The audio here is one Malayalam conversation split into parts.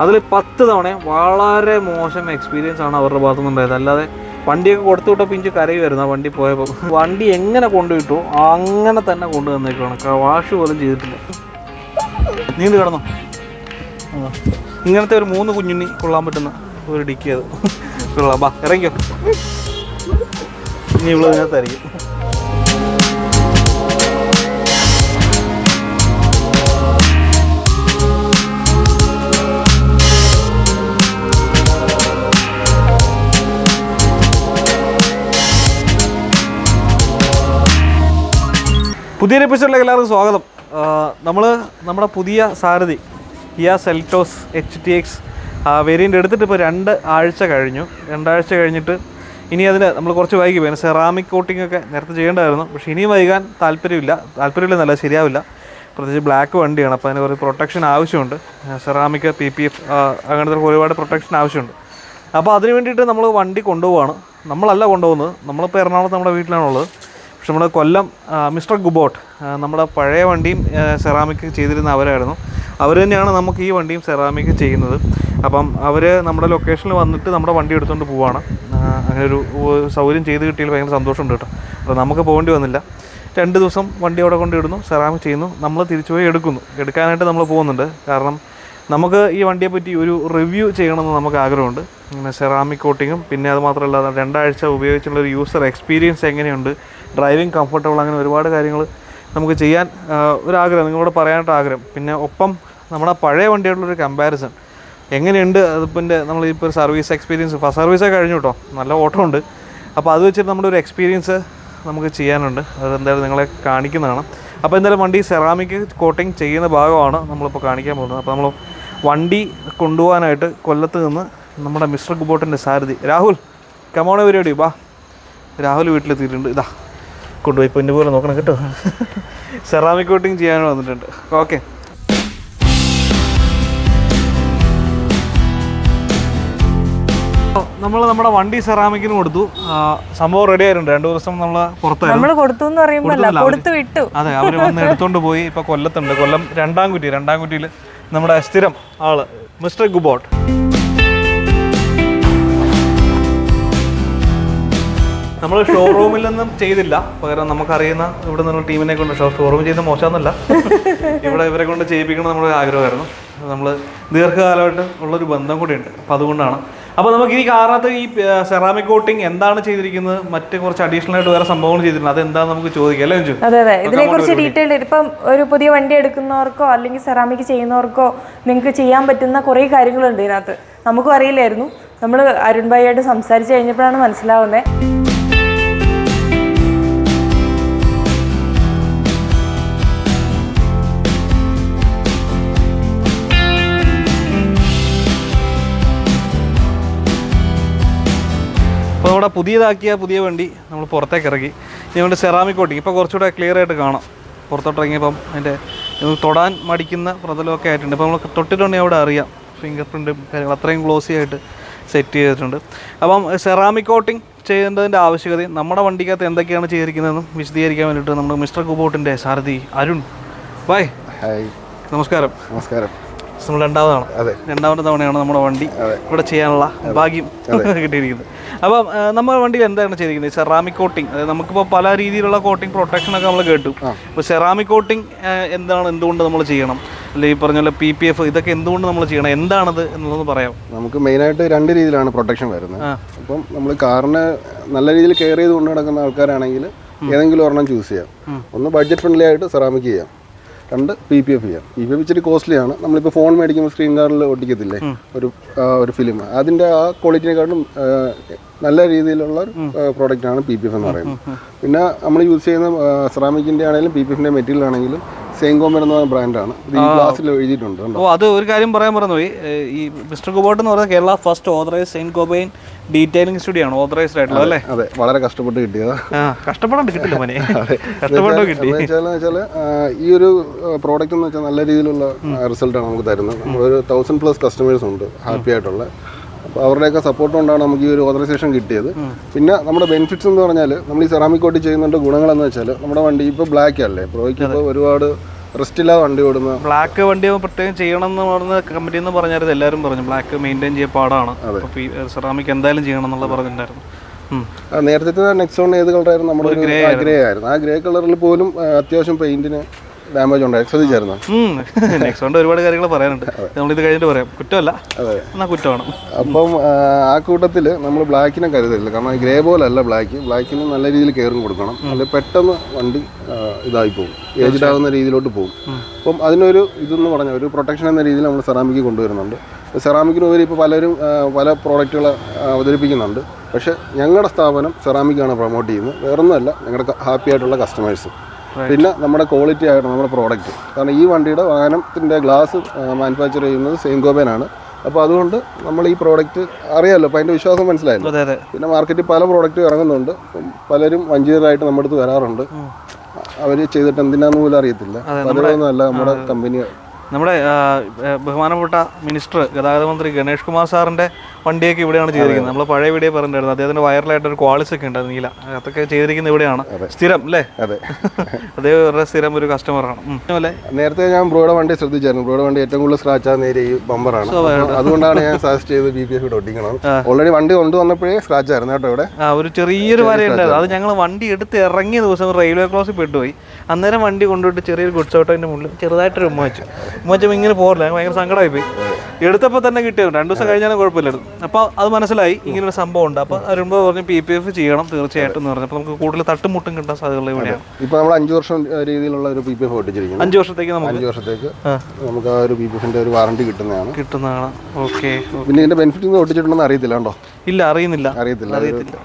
അതിൽ പത്ത് തവണ വളരെ മോശം എക്സ്പീരിയൻസ് ആണ് അവരുടെ ഭാഗത്തു നിന്നുണ്ടായത് അല്ലാതെ വണ്ടിയൊക്കെ കൊടുത്തു വിട്ടപ്പോൾ ഇഞ്ച് കരയി വരുന്ന വണ്ടി പോയപ്പോൾ വണ്ടി എങ്ങനെ കൊണ്ടുവിട്ടു? അങ്ങനെ തന്നെ കൊണ്ടു വന്നേക്കാണ് വാഷ് പോലും ചെയ്തിട്ടില്ല. നീന്ത് കിടന്നോ? ആ. ഇങ്ങനത്തെ ഒരു മൂന്ന് കുഞ്ഞുണ്ണി കൊള്ളാൻ പറ്റുന്ന ഒരു ഡിക്കി അത്. കൊള്ളാം. ബാ ഇറങ്ങിക്കോ. ഇനി ഇവിടെ ഇതിനകത്തായിരിക്കും. പുതിയൊരു എപ്പിസോഡിലേക്ക് എല്ലാവർക്കും സ്വാഗതം. നമ്മൾ നമ്മുടെ പുതിയ സാരഥി Kia Seltos H T X variant എടുത്തിട്ട് ഇപ്പോൾ രണ്ട് ആഴ്ച കഴിഞ്ഞു. രണ്ടാഴ്ച കഴിഞ്ഞിട്ട് ഇനി അതിന് നമ്മൾ കുറച്ച് വൈകി പോയി സെറാമിക് കോട്ടിംഗ് ഒക്കെ നേരത്തെ ചെയ്യേണ്ടതായിരുന്നു പക്ഷേ ഇനിയും വൈകാൻ താല്പര്യമില്ല. താല്പര്യമില്ലെന്നല്ല ശരിയാവില്ല. പ്രത്യേകിച്ച് ബ്ലാക്ക് വണ്ടിയാണ്. അപ്പോൾ അതിന് കുറച്ച് പ്രൊട്ടക്ഷൻ ആവശ്യമുണ്ട്. സെറാമിക് പി പി എഫ് അങ്ങനത്തെ ഒരുപാട് പ്രൊട്ടക്ഷൻ ആവശ്യമുണ്ട്. അപ്പോൾ അതിന് വേണ്ടിയിട്ട് നമ്മൾ വണ്ടി കൊണ്ടുപോവാണ്. നമ്മളല്ല കൊണ്ടുപോകുന്നത്. നമ്മളിപ്പോൾ എറണാകുളത്ത് നമ്മുടെ വീട്ടിലാണുള്ളത്. നമ്മുടെ കൊല്ലം മിസ്റ്റർ ഗുബോട്ട് നമ്മുടെ പഴയ വണ്ടിയും സെറാമിക് ചെയ്തിരുന്ന അവരായിരുന്നു. അവർ തന്നെയാണ് നമുക്ക് ഈ വണ്ടിയും സെറാമിക് ചെയ്യുന്നത്. അപ്പം അവർ നമ്മുടെ ലൊക്കേഷനിൽ വന്നിട്ട് നമ്മുടെ വണ്ടി എടുത്തുകൊണ്ട് പോവാണ്. അങ്ങനെ ഒരു സൗകര്യം ചെയ്ത് കിട്ടിയാൽ ഭയങ്കര സന്തോഷമുണ്ട് കേട്ടോ. അപ്പോൾ നമുക്ക് പോകേണ്ടി വന്നില്ല. രണ്ട് ദിവസം വണ്ടി അവിടെ കൊണ്ടിടുന്നു സെറാമിക് ചെയ്യുന്നു നമ്മൾ തിരിച്ചു പോയി എടുക്കുന്നു. എടുക്കാനായിട്ട് നമ്മൾ പോകുന്നുണ്ട്. കാരണം നമുക്ക് ഈ വണ്ടിയെ പറ്റി ഒരു റിവ്യൂ ചെയ്യണമെന്ന് നമുക്ക് ആഗ്രഹമുണ്ട്. സെറാമിക് കോട്ടിങ്ങും പിന്നെ അത് മാത്രമല്ല രണ്ടാഴ്ച ഉപയോഗിച്ചുള്ള ഒരു യൂസർ എക്സ്പീരിയൻസ് എങ്ങനെയുണ്ട് ഡ്രൈവിംഗ് കംഫർട്ടബിൾ അങ്ങനെ ഒരുപാട് കാര്യങ്ങൾ നമുക്ക് ചെയ്യാൻ ഒരാഗ്രഹം നിങ്ങളോട് പറയാനായിട്ട് ആഗ്രഹം. പിന്നെ ഒപ്പം നമ്മുടെ പഴയ വണ്ടിയായിട്ടുള്ളൊരു കമ്പാരിസൺ എങ്ങനെയുണ്ട്? അതിപ്പിന്റെ നമ്മൾ ഇപ്പോൾ ഒരു സർവീസ് എക്സ്പീരിയൻസ് ഫസ്റ്റ് സർവീസേ കഴിഞ്ഞു കേട്ടോ നല്ല ഓട്ടമുണ്ട്. അപ്പോൾ അത് വെച്ചിട്ട് നമ്മുടെ ഒരു എക്സ്പീരിയൻസ് നമുക്ക് ചെയ്യാനുണ്ട്. അത് എന്തായാലും നിങ്ങളെ കാണിക്കുന്നതാണ്. അപ്പോൾ എന്തായാലും വണ്ടി സെറാമിക് കോട്ടിങ് ചെയ്യുന്ന ഭാഗമാണ് നമ്മളിപ്പോൾ കാണിക്കാൻ പോകുന്നത്. അപ്പോൾ നമ്മൾ വണ്ടി കൊണ്ടുപോകാനായിട്ട് കൊല്ലത്ത് നിന്ന് നമ്മുടെ മിസ്റ്റർ ഗുബോട്ടിന്റെ സാരഥി രാഹുൽ കമോണ പരിപാടി വാ. രാഹുൽ വീട്ടിലെത്തിയിട്ടുണ്ട്. ഇതാ. കൊണ്ടുപോയി പൊന്നു പോലെ നോക്കണം കേട്ടോ. സെറാമിക് കോട്ടിങ് ചെയ്യാൻ വന്നിട്ടുണ്ട്. ഓക്കെ നമ്മൾ നമ്മുടെ വണ്ടി സെറാമിക്കിന് കൊടുത്തു. സംഭവം റെഡി ആയിട്ടുണ്ട്. രണ്ടു ദിവസം നമ്മൾ പുറത്തായിരുന്നു. കൊടുത്തു എന്ന് പറയുമ്പോൾ കൊടുത്തു വിട്ടു. അതെ അവർ വന്ന് എടുത്തോണ്ട് പോയി. ഇപ്പൊ കൊല്ലത്തുണ്ട്. കൊല്ലം രണ്ടാം കുറ്റി. രണ്ടാം കുറ്റിയിൽ നമ്മുടെ സ്ഥിരം ആൾ മിസ്റ്റർ ഗുബോട്ട്. നമ്മൾ ഷോറൂമിൽ നിന്നും ചെയ്തില്ല. പകരം നമുക്കറിയുന്ന ഇവിടെ നിന്നുള്ള ടീമിനെ കൊണ്ട് ഷോറൂം ചെയ്ത് മോശമെന്നല്ല. ഇവിടെ ഇവരെ കൊണ്ട് ചെയ്യിപ്പിക്കണം നമ്മുടെ ആഗ്രഹമായിരുന്നു. നമ്മൾ ദീർഘകാലമായിട്ട് ഉള്ളൊരു ബന്ധം കൂടിയുണ്ട്. അപ്പോൾ അതുകൊണ്ടാണ്. അപ്പോൾ നമുക്ക് ഈ കാറിനകത്ത് ഈ സെറാമിക് കോട്ടിംഗ് എന്താണ് ചെയ്തിരിക്കുന്നത്? മറ്റ് കുറച്ച് അഡീഷണൽ ആയിട്ട് വേറെ സംഭവങ്ങൾ ചെയ്തിട്ടുണ്ട്. അതെന്താണെന്ന് നമുക്ക് ചോദിക്കാം അല്ലേ അഞ്ചു അതെ അതെ. ഇതിനെക്കുറിച്ച് കുറിച്ച് ഡീറ്റെയിൽഡ് ഇപ്പം ഒരു പുതിയ വണ്ടി എടുക്കുന്നവർക്കോ അല്ലെങ്കിൽ സെറാമിക് ചെയ്യുന്നവർക്കോ നിങ്ങൾക്ക് ചെയ്യാൻ പറ്റുന്ന കുറേ കാര്യങ്ങളുണ്ട് ഇതിനകത്ത്. നമുക്കും അറിയില്ലായിരുന്നു. നമ്മൾ അരുൺ ഭായിയായിട്ട് സംസാരിച്ച് കഴിഞ്ഞപ്പോഴാണ് മനസ്സിലാവുന്നത് നമ്മുടെ പുതിയതാക്കിയ പുതിയ വണ്ടി നമ്മൾ പുറത്തേക്ക് ഇറക്കി. ഞങ്ങളുടെ സെറാമിക് കോട്ടിങ് ഇപ്പോൾ കുറച്ചുകൂടെ ക്ലിയർ ആയിട്ട് കാണാം. പുറത്തോട്ട് ഇറങ്ങിയപ്പം അതിന്റെ തൊടാൻ മടിക്കുന്ന പ്രതലമൊക്കെ ആയിട്ടുണ്ട്. ഇപ്പോൾ നമ്മൾ തൊട്ടിട്ടുണ്ടെങ്കിൽ അവിടെ അറിയാം. ഫിംഗർ പ്രിന്റും കാര്യങ്ങൾ അത്രയും ഗ്ലോസി ആയിട്ട് സെറ്റ് ചെയ്തിട്ടുണ്ട്. അപ്പം സെറാമിക് കോട്ടിങ് ചെയ്യേണ്ടതിന്റെ ആവശ്യകതയും നമ്മുടെ വണ്ടിക്കകത്ത് എന്തൊക്കെയാണ് ചെയ്തിരിക്കുന്നതെന്നും വിശദീകരിക്കാൻ വേണ്ടിയിട്ട് നമ്മുടെ മിസ്റ്റർ കുബോട്ടിന്റെ സാരഥി അരുൺ. ബൈ ഹായ് നമസ്കാരം. നമസ്കാരം. നമ്മൾ രണ്ടാമതാണ്. രണ്ടാമത്തെ തവണയാണ് നമ്മുടെ വണ്ടി ഇവിടെ ചെയ്യാനുള്ള ഭാഗ്യം കിട്ടിയിരിക്കുന്നത്. അപ്പം നമ്മുടെ വണ്ടിയിൽ എന്താണ് ചെയ്തിരിക്കുന്നത്? സെറാമിക് കോട്ടിംഗ് അതായത് നമുക്കിപ്പോൾ പല രീതിയിലുള്ള കോട്ടിംഗ് പ്രൊട്ടക്ഷൻ ഒക്കെ നമ്മൾ കേട്ടു. അപ്പോൾ സെറാമിക് കോട്ടിംഗ് എന്താണ് എന്തുകൊണ്ട് നമ്മൾ ചെയ്യണം? അല്ലെങ്കിൽ ഈ പറഞ്ഞ പോലെ പി പി എഫ് ഇതൊക്കെ എന്തുകൊണ്ട് നമ്മൾ ചെയ്യണം? എന്താണത് എന്നുള്ളത് പറയാം നമുക്ക് മെയിനായിട്ട് രണ്ട് രീതിയിലാണ് പ്രൊട്ടക്ഷൻ വരുന്നത്. അപ്പം നമ്മൾ കാറിന് നല്ല രീതിയിൽ കെയർ ചെയ്ത് കൊണ്ടു നടക്കുന്ന ആൾക്കാരാണെങ്കിൽ ഏതെങ്കിലും ഒരെണ്ണം ചൂസ് ചെയ്യാം. ഒന്ന് ബഡ്ജറ്റ് ഫ്രണ്ട്ലി ആയിട്ട് സെറാമിക് ചെയ്യാം. രണ്ട് പി പി എഫ് ചെയ്യാം. പി പി എഫ് ഇച്ചിരി കോസ്റ്റ്ലി ആണ്. നമ്മളിപ്പോൾ ഫോൺ മേടിക്കുമ്പോൾ സ്ക്രീൻ കാർഡിൽ ഒട്ടിക്കത്തില്ലേ? ഒരു ഒരു ഫിലിം അതിന്റെ ആ ക്വാളിറ്റിനെക്കാട്ടും ആ, നല്ല രീതിയിലുള്ള ഒരു പ്രോഡക്റ്റ് ആണ് പി പി എഫ് എന്ന് പറയുന്നത്. പിന്നെ നമ്മൾ യൂസ് ചെയ്യുന്ന സെറാമിക്കിന്റെ ആണെങ്കിലും പി പി എഫിന്റെ മെറ്റീരിയൽ ആണെങ്കിലും സെയിം എന്ന് എന്ന ബ്രാൻഡാണ് ഈ ഗ്ലാസ്സിൽ എഴുതിയിട്ടുണ്ട് ഓ അത് ഒരു കാര്യം പറയാൻ മറന്നുപോയി. ഈ മിസ്റ്റർ കുബോട്ട് എന്ന് പറയുന്നത് കേരള ഫസ്റ്റ് ഓതറൈസ് സെയിൻ കോബൈൻ ഡീറ്റെയിലിംഗ് സ്റ്റുഡിയോ ആണ് ഓതറൈസ്ഡ് ആയിട്ടുള്ളത് അല്ലേ? അതെ. വളരെ കഷ്ടപ്പെട്ട് കിട്ടിയതാ. കഷ്ടപ്പെടാണ്ട് കിട്ടില്ല മോനെ. കഷ്ടപ്പെട്ടോ കിട്ടി. വെച്ചാൽ ഈ ഒരു പ്രോഡക്റ്റ് എന്ന് വെച്ചാൽ നല്ല രീതിയിലുള്ള റിസൾട്ടാണ് നമുക്ക് തരുന്നത്. ഒരു തൗസൻഡ് പ്ലസ് കസ്റ്റമേഴ്സ് ഉണ്ട് ഹാപ്പി ആയിട്ടുള്ള. അപ്പോൾ അവരുടെയൊക്കെ സപ്പോർട്ട് കൊണ്ടാണ് നമുക്ക് ഈ ഒരു ഓതറൈസേഷൻ കിട്ടിയത്. പിന്നെ നമ്മുടെ ബെനിഫിറ്റ്സ് എന്ന് പറഞ്ഞാൽ നമ്മൾ ഈ സെറാമിക് കോട്ടി ചെയ്യുന്നുണ്ട് ഗുണങ്ങളെന്ന് വെച്ചാൽ നമ്മുടെ വണ്ടി ഇപ്പോൾ ബ്ലാക്ക് അല്ലേ? പ്രോയ്ക്ക് ഇപ്പോൾ ഒരുപാട് റെസ്റ്റ് ഇല്ലാതെ വണ്ടി ഓടുന്ന ബ്ലാക്ക് വണ്ടി പ്രത്യേകം ചെയ്യണം എന്ന് പറഞ്ഞ കമ്പനി എന്ന് പറഞ്ഞായിരുന്നു എല്ലാവരും പറഞ്ഞു. ബ്ലാക്ക് മെയിന്റെയിൻ ചെയ്യാൻ പാടാണ്. സെറാമിക് എന്തായാലും ചെയ്യണം എന്നുള്ള പറഞ്ഞിട്ടുണ്ടായിരുന്നു. നേരത്തെ നെക്സോൺ ഏത് കളറായിരുന്നു നമ്മുടെ ഗ്രേ ആയിരുന്നു. ആ ഗ്രേ കളറിൽ പോലും അത്യാവശ്യം പെയിന്റിന് ഡാമേജ് ഉണ്ടായി. ശ്രദ്ധിച്ചായിരുന്നു. നെക്സ്റ്റ് കൊണ്ട് ഒരുപാട് കാര്യങ്ങൾ പറയാനുണ്ട്. നമ്മളിത് കഴിഞ്ഞിട്ട് പറയാം. കുറ്റമല്ല. എന്നാ കുറ്റമാണ്. അപ്പം ആ, ആ കൂട്ടത്തിൽ നമ്മൾ ബ്ലാക്കിനെ കരുതരുത്. കാരണം ഗ്രേ പോലല്ല ബ്ലാക്ക്. ബ്ലാക്കിന് നല്ല രീതിയിൽ കെയറും കൊടുക്കണം. അല്ലെ പെട്ടെന്ന് വണ്ടി ഇതായി പോകും. ഏജ്ഡ് ആകുന്ന രീതിയിലോട്ട് പോകും. അപ്പം അതിനൊരു ഇതെന്ന് പറഞ്ഞാൽ ഒരു പ്രൊട്ടക്ഷൻ എന്ന രീതിയിൽ നമ്മൾ സെറാമിക് കൊണ്ടുവരുന്നുണ്ട്. സെറാമിക്കിന് ഉപരി ഇപ്പോൾ പലരും പല പ്രോഡക്റ്റുകൾ അവതരിപ്പിക്കുന്നുണ്ട്. പക്ഷേ ഞങ്ങളുടെ സ്ഥാപനം സെറാമിക്കാണ് പ്രൊമോട്ട് ചെയ്യുന്നത്. വേറൊന്നുമല്ല. ഞങ്ങളുടെ ഹാപ്പി ആയിട്ടുള്ള കസ്റ്റമേഴ്സ് പിന്നെ നമ്മുടെ ക്വാളിറ്റി ആയിട്ട് നമ്മുടെ പ്രോഡക്റ്റ് കാരണം ഈ വണ്ടിയുടെ വാഹനത്തിന്റെ ഗ്ലാസ് മാനുഫാക്ചർ ചെയ്യുന്നത് സെയിം ഗോബേനാണ് അപ്പോൾ അതുകൊണ്ട് നമ്മൾ ഈ പ്രോഡക്റ്റ് അറിയാമല്ലോ അപ്പോൾ അതിന്റെ വിശ്വാസം മനസ്സിലായല്ലോ. പിന്നെ മാർക്കറ്റിൽ പല പ്രോഡക്റ്റ് ഇറങ്ങുന്നുണ്ട്. പലരും വഞ്ചിതരായിട്ട് നമ്മുടെ അടുത്ത് വരാറുണ്ട്. അവർ ചെയ്തിട്ട് എന്തിനാന്ന് പോലും അറിയത്തില്ല. പലരൊന്നുമല്ല നമ്മുടെ കമ്പനി നമ്മുടെ ബഹുമാനപ്പെട്ട മിനിസ്റ്റർ ഗതാഗത മന്ത്രി ഗണേഷ് കുമാർ സാറിന്റെ വണ്ടിയൊക്കെ ഇവിടെയാണ് ചെയ്തിരിക്കുന്നത്. നമ്മൾ പഴയ വീഡിയോ പറഞ്ഞിട്ടുണ്ടായിരുന്നു. അദ്ദേഹത്തിന്റെ വയറിലായിട്ടൊരു ക്വാളിസ് ഒക്കെ ഉണ്ട് നീല. അതൊക്കെ ചെയ്തിരിക്കുന്നത് ഇവിടെയാണ്. സ്ഥിരം അല്ലേ? അതെ. അതേ ഒരു സ്ഥിരം ഒരു കസ്റ്റമറാണ് അല്ലേ? നേരത്തെ ഞാൻ ബ്രോയുടെ വണ്ടി ശ്രദ്ധിച്ചായിരുന്നു. ബ്രോയുടെ വണ്ടി ഏറ്റവും കൂടുതൽ സ്ക്രാച്ച് ആകുന്ന ഏരിയ ഈ ബമ്പറാണ് അതുകൊണ്ടാണ് ഞാൻ സജസ്റ്റ് ചെയ്ത് ബി പി എഫ് ഒട്ടിക്കണം. ഓൾറെഡി വണ്ടി കൊണ്ടുവന്നപ്പോഴേ സ്ക്രാച്ച് ആയിരുന്നു കേട്ടോ ഇവിടെ. ആ ഒരു ചെറിയൊരു വര ഉണ്ടായിരുന്നു അത് ഞങ്ങൾ വണ്ടി എടുത്ത് ഇറങ്ങിയ ദിവസം റെയിൽവേ ക്രോസിൽ പെട്ടുപോയി. അന്നേരം വണ്ടി കൊണ്ടുപോയിട്ട് ചെറിയൊരു ഗുഡ്സ് ഓട്ടോന്റെ മുകളിൽ ചെറുതായിട്ടൊരു ഉമ്മ വെച്ചു. ഉമ്മ വെച്ചപ്പോൾ ഇങ്ങനെ പോകില്ല ഭയങ്കര സങ്കടമായി പോയി എടുത്തപ്പോൾ തന്നെ കിട്ടിയത്. രണ്ടു ദിവസം കഴിഞ്ഞാലും കുഴപ്പമില്ലായിരുന്നു. അപ്പോൾ അത് മനസ്സിലായി ഇങ്ങനെ ഒരു സംഭവം ഉണ്ട്. അപ്പോൾ വരുമ്പോൾ പറഞ്ഞു പി പി എഫ് ചെയ്യണം തീർച്ചയായിട്ടും എന്ന് പറഞ്ഞു. അപ്പോൾ നമുക്ക് കൂടുതൽ തട്ടുമുട്ടും കിട്ടാൻ സാധ്യതകൾ ഇവിടെയാണ്. ഇപ്പോൾ നമ്മൾ അഞ്ച് വർഷം രീതിയിലുള്ള ഒരു പി പി എഫ് ഒട്ടിച്ചിരിക്കുന്നത് അഞ്ച് വർഷത്തേക്ക് നമുക്ക് അഞ്ച് വർഷത്തേക്ക് നമുക്ക് ആ ഒരു പി പി എഫിന്റെ ഒരു വാറണ്ടി കിട്ടുന്നതാണ്. കിട്ടുന്നതാണ്. ഓക്കെ പിന്നെ ഇതിന്റെ ബെനിഫിറ്റ് ഒട്ടിച്ചിട്ടുണ്ടെന്ന് അറിയത്തില്ല കേട്ടോ ഇല്ല അറിയുന്നില്ല. അറിയത്തില്ല. അറിയത്തില്ല.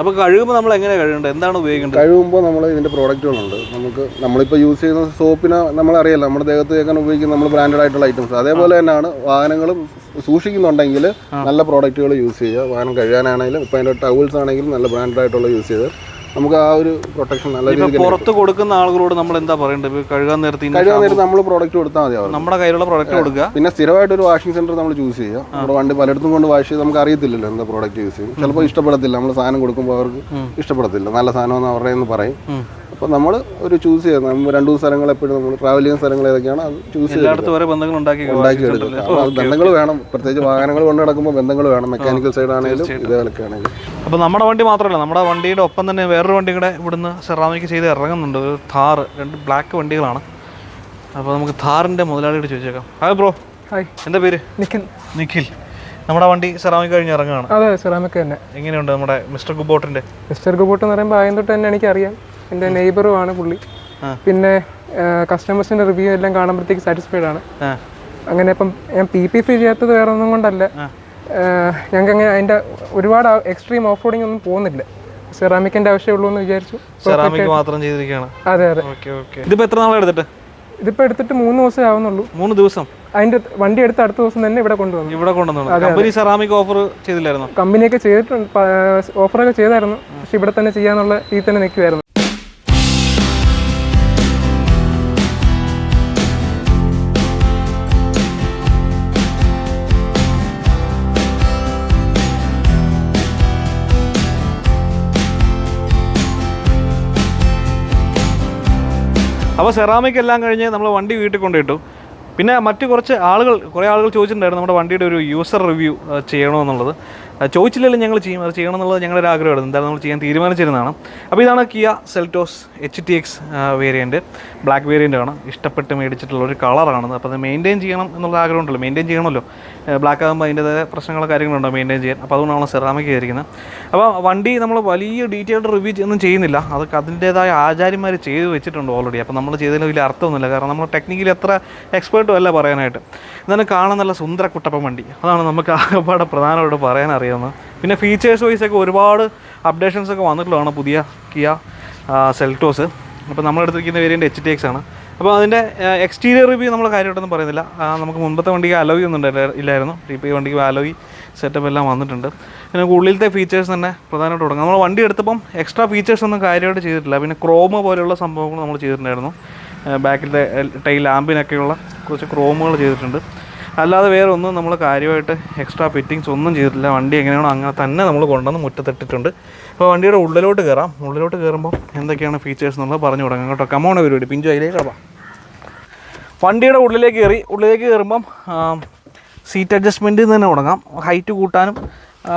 അപ്പോൾ കഴുകുമ്പോൾ നമ്മൾ എങ്ങനെ കഴുകേണ്ടത്? എന്താണ് ഉപയോഗിക്കേണ്ടത്? കഴുകുമ്പോൾ നമ്മൾ ഇതിന്റെ പ്രോഡക്റ്റുകളുണ്ട്. നമുക്ക് നമ്മളിപ്പോൾ യൂസ് ചെയ്യുന്ന സോപ്പിനെ നമ്മൾ നമ്മളറിയാലോ നമ്മുടെ ദേഹത്ത് തേക്കാൻ ഉപയോഗിക്കുന്ന നമ്മൾ ബ്രാൻഡഡ് ആയിട്ടുള്ള ഐറ്റംസ് അതേപോലെ തന്നെയാണ് വാഹനങ്ങളും സൂക്ഷിക്കുന്നുണ്ടെങ്കിൽ നല്ല പ്രോഡക്റ്റുകൾ യൂസ് ചെയ്യുക. വാഹനം കഴുകാനാണെങ്കിലും ഇപ്പോൾ അതിന്റെ ടവൽസ് ആണെങ്കിലും നല്ല ബ്രാൻഡഡ് ആയിട്ടുള്ള യൂസ് ചെയ്ത് നമുക്ക് ആ ഒരു പ്രൊട്ടക്ഷൻ നല്ല രീതിയിൽ പുറത്ത് കൊടുക്കുന്ന ആളുകളോട് നമ്മൾ എന്താ പറയേണ്ടത്? കഴുകാൻ നേരത്തെ കഴുകാൻ നേരത്തെ നമ്മൾ പ്രോഡക്റ്റ് കൊടുത്താൽ മതി നമ്മുടെ കയ്യിലുള്ള പ്രോഡക്റ്റ് കൊടുക്കുക. പിന്നെ സ്ഥിരമായിട്ട് ഒരു വാഷിംഗ് സെന്റർ നമ്മൾ ചൂസ് ചെയ്യുക. നമ്മുടെ വണ്ടി പലയിടത്തും കൊണ്ട് വാഷ് ചെയ്ത് നമുക്ക് അറിയത്തില്ലല്ലോ എന്താ പ്രോഡക്റ്റ് യൂസ് ചെയ്യും ചിലപ്പോൾ ഇഷ്ടപ്പെടത്തില്ല. നമ്മൾ സാധനം കൊടുക്കുമ്പോൾ അവർക്ക് ഇഷ്ടപ്പെടത്തില്ല. നല്ല സാധനമെന്ന് അവരുടെ എന്ന് പറയും അപ്പോൾ നമ്മൾ ഒരു ചൂസ് ചെയ്യുന്നത്. നമ്മൾ രണ്ട് മൂന്ന് സ്ഥലങ്ങൾ എപ്പോഴും നമ്മൾ ട്രാവൽ ചെയ്യുന്ന സ്ഥലങ്ങൾ ഏതൊക്കെയാണ് അത് ചൂസ് ചെയ്ത് ഓരോ ബന്ധങ്ങൾ വേണം. പ്രത്യേകിച്ച് വാഹനങ്ങൾ കൊണ്ട് നടക്കുമ്പോൾ ബന്ധങ്ങൾ വേണം. മെക്കാനിക്കൽ സൈഡ് ആണെങ്കിലും ഇതേപോലൊക്കെ ആണെങ്കിലും. അപ്പോൾ നമ്മുടെ വണ്ടി മാത്രമല്ല നമ്മുടെ വണ്ടിയുടെ ഒപ്പം തന്നെ വേറൊരു വണ്ടി കൂടെ ഇവിടുന്ന് സെറാമിക് ചെയ്ത് ഇറങ്ങുന്നുണ്ട്. ഒരു ഥാറ് രണ്ട് ബ്ലാക്ക് വണ്ടികളാണ്. അപ്പോൾ നമുക്ക് ഥാറിന്റെ മുതലാളിയോട് ചോദിച്ചേക്കാം. ഹായ് ബ്രോ ഹായ് എന്താ പേര്? നിഖിൽ. നിഖിൽ. നമ്മുടെ വണ്ടി സെറാമിക് കഴിഞ്ഞ് ഇറങ്ങുകയാണ്. അതെ സെറാമിക് തന്നെ. എങ്ങനെയുണ്ട് നമ്മുടെ മിസ്റ്റർ ഗുബോട്ടിന്റെ മിസ്റ്റർ കുബോട്ട് എന്ന് പറയുമ്പോൾ ആദ്യം തൊട്ട് തന്നെ എനിക്കറിയാം. എന്റെ നെയ്ബറും ആണ് പുള്ളി പിന്നെ കസ്റ്റമേഴ്സിന്റെ റിവ്യൂ എല്ലാം കാണുമ്പോഴത്തേക്ക് സാറ്റിസ്ഫൈഡ് ആണ്. അങ്ങനെ ഇപ്പം ഞാൻ പി പി ഫ്രീ ചെയ്യാത്തത് വേറെ ഒന്നും കൊണ്ടല്ല ഞങ്ങൾക്ക് അങ്ങനെ അതിന്റെ ഒരുപാട് എക്സ്ട്രീം ഓഫ് റോഡിംഗ് ഒന്നും പോകുന്നില്ല. സെറാമിക്കിന്റെ ആവശ്യമുള്ളൂ എന്ന് വിചാരിച്ചു. സെറാമിക് മാത്രം ചെയ്തിരിക്കുകയാണ്. അതെ അതെ. ഇതിപ്പോ എത്ര നാളെ എടുത്തിട്ട്? ഇതിപ്പോൾ എടുത്തിട്ട് മൂന്ന് ദിവസമേ ആവുന്നുള്ളൂ. മൂന്ന് ദിവസം? അതിന്റെ വണ്ടി എടുത്ത് അടുത്ത ദിവസം തന്നെ ഇവിടെ കൊണ്ടുവന്നു. ഇവിടെ കൊണ്ടുവന്നു. കമ്പനി സെറാമിക് ഓഫർ ചെയ്തില്ലായിരുന്നു? കമ്പനിയൊക്കെ ചെയ്തിട്ടുണ്ട് ഓഫറൊക്കെ ചെയ്തായിരുന്നു. പക്ഷെ ഇവിടെ തന്നെ ചെയ്യാന്നുള്ള രീതിയിൽ തന്നെ നിൽക്കുമായിരുന്നു അപ്പോൾ സെറാമിക് എല്ലാം കഴിഞ്ഞ് നമ്മൾ വണ്ടി വീട്ടിൽ കൊണ്ടിട്ടു പിന്നെ മറ്റു കുറച്ച് ആളുകൾ കുറേ ആളുകൾ ചോദിച്ചിട്ടുണ്ടായിരുന്നു നമ്മുടെ വണ്ടിയുടെ ഒരു യൂസർ റിവ്യൂ ചെയ്യണമെന്നുള്ളത്. ചോദിച്ചില്ലെങ്കിലും ഞങ്ങൾ ചെയ്യും അത് ചെയ്യണം എന്നുള്ളത് ഞങ്ങളുടെ ഒരു ആഗ്രഹമായിരുന്നു. എന്തായാലും നമ്മൾ ചെയ്യാൻ തീരുമാനിച്ചിരുന്നതാണ്. അപ്പോൾ ഇതാണ് Kia Seltos H T X variant black variant ആണ്. ഇഷ്ടപ്പെട്ട് മേടിച്ചിട്ടുള്ള ഒരു കളറാണ് അപ്പോൾ അത് മെയിന്റെയിൻ ചെയ്യണം എന്നുള്ള ആഗ്രഹമുണ്ടല്ലോ മെയിന്റെയിൻ ചെയ്യണമല്ലോ. ബ്ലാക്ക് ആകുമ്പോൾ അതിന്റെതായ പ്രശ്നങ്ങളോ കാര്യങ്ങളുണ്ടോ മെയിന്റെയിൻ ചെയ്യാൻ? അപ്പോൾ അതുകൊണ്ടാണ് സെറാമിക് ചെയ്തിരിക്കുന്നത് അപ്പോൾ വണ്ടി നമ്മൾ വലിയ ഡീറ്റെയിൽഡ് റിവ്യൂ ഒന്നും ചെയ്യുന്നില്ല. അതൊക്കെ അതിന്റേതായ ആചാര്യന്മാർ ചെയ്ത് വെച്ചിട്ടുണ്ട് ഓൾറെഡി അപ്പോൾ നമ്മൾ ചെയ്തതിന് വലിയ അർത്ഥമൊന്നുമില്ല. കാരണം നമ്മൾ ടെക്നിക്കലി എത്ര എക്സ്പേർട്ടും അല്ല പറയാനായിട്ട്. എന്നാലും കാണാൻ നല്ല സുന്ദര കുട്ടപ്പൻ വണ്ടി. അതാണ് നമുക്ക് ആകെപ്പാടെ പ്രധാനമായിട്ട് പറയാൻ അറിയാവുന്നത് പിന്നെ ഫീച്ചേഴ്സ് വൈസ് ഒക്കെ ഒരുപാട് അപ്ഡേഷൻസ് ഒക്കെ വന്നിട്ടുള്ളതാണ് പുതിയ കിയ സെൽറ്റോസ് അപ്പോൾ നമ്മളെടുത്തിരിക്കുന്ന വേരിയന്റ് എച്ച് ടി എക്സ് ആണ്. അപ്പോൾ അതിന്റെ എക്സ്റ്റീരിയർ റിവ്യൂ നമ്മൾ കാര്യമായിട്ടൊന്നും പറയുന്നില്ല. നമുക്ക് മുൻപത്തെ വണ്ടിക്ക് അലോയി ഒന്നും ഇല്ലായിരുന്നു. ഇപ്പോൾ ഈ വണ്ടിക്ക് അലോയി സെറ്റപ്പ് എല്ലാം വന്നിട്ടുണ്ട്. പിന്നെ ഉള്ളിലത്തെ ഫീച്ചേഴ്സ് തന്നെ പ്രധാനമായിട്ട് തുടങ്ങാം നമ്മൾ വണ്ടി എടുത്തപ്പം എക്സ്ട്രാ ഫീച്ചേഴ്സ് ഒന്നും കാര്യമായിട്ട് ചെയ്തിട്ടില്ല. പിന്നെ ക്രോമ് പോലെയുള്ള സംഭവങ്ങൾ നമ്മൾ ചെയ്തിട്ടുണ്ടായിരുന്നു. ബാക്കിലത്തെ ടൈൽ ലാമ്പിനൊക്കെയുള്ള കുറച്ച് ക്രോമുകൾ ചെയ്തിട്ടുണ്ട്. അല്ലാതെ വേറെ ഒന്നും നമ്മൾ കാര്യമായിട്ട് എക്സ്ട്രാ ഫിറ്റിങ്സ് ഒന്നും ചെയ്തിട്ടില്ല. വണ്ടി എങ്ങനെയാണോ അങ്ങനെ തന്നെ നമ്മൾ കൊണ്ടുവന്ന് മുറ്റത്തിട്ടിട്ടുണ്ട്. അപ്പോൾ വണ്ടിയുടെ ഉള്ളിലോട്ട് കയറാം ഉള്ളിലോട്ട് കയറുമ്പോൾ എന്തൊക്കെയാണ് ഫീച്ചേഴ്സ് എന്നുള്ളത് പറഞ്ഞു തുടങ്ങാം കേട്ടോ. കമോണ പരിപാടി പിഞ്ചു അതിലേക്ക് കയറാം വണ്ടിയുടെ ഉള്ളിലേക്ക് കയറി ഉള്ളിലേക്ക് കയറുമ്പം സീറ്റ് അഡ്ജസ്റ്റ്മെന്റിൽ നിന്ന് തന്നെ തുടങ്ങാം. ഹൈറ്റ് കൂട്ടാനും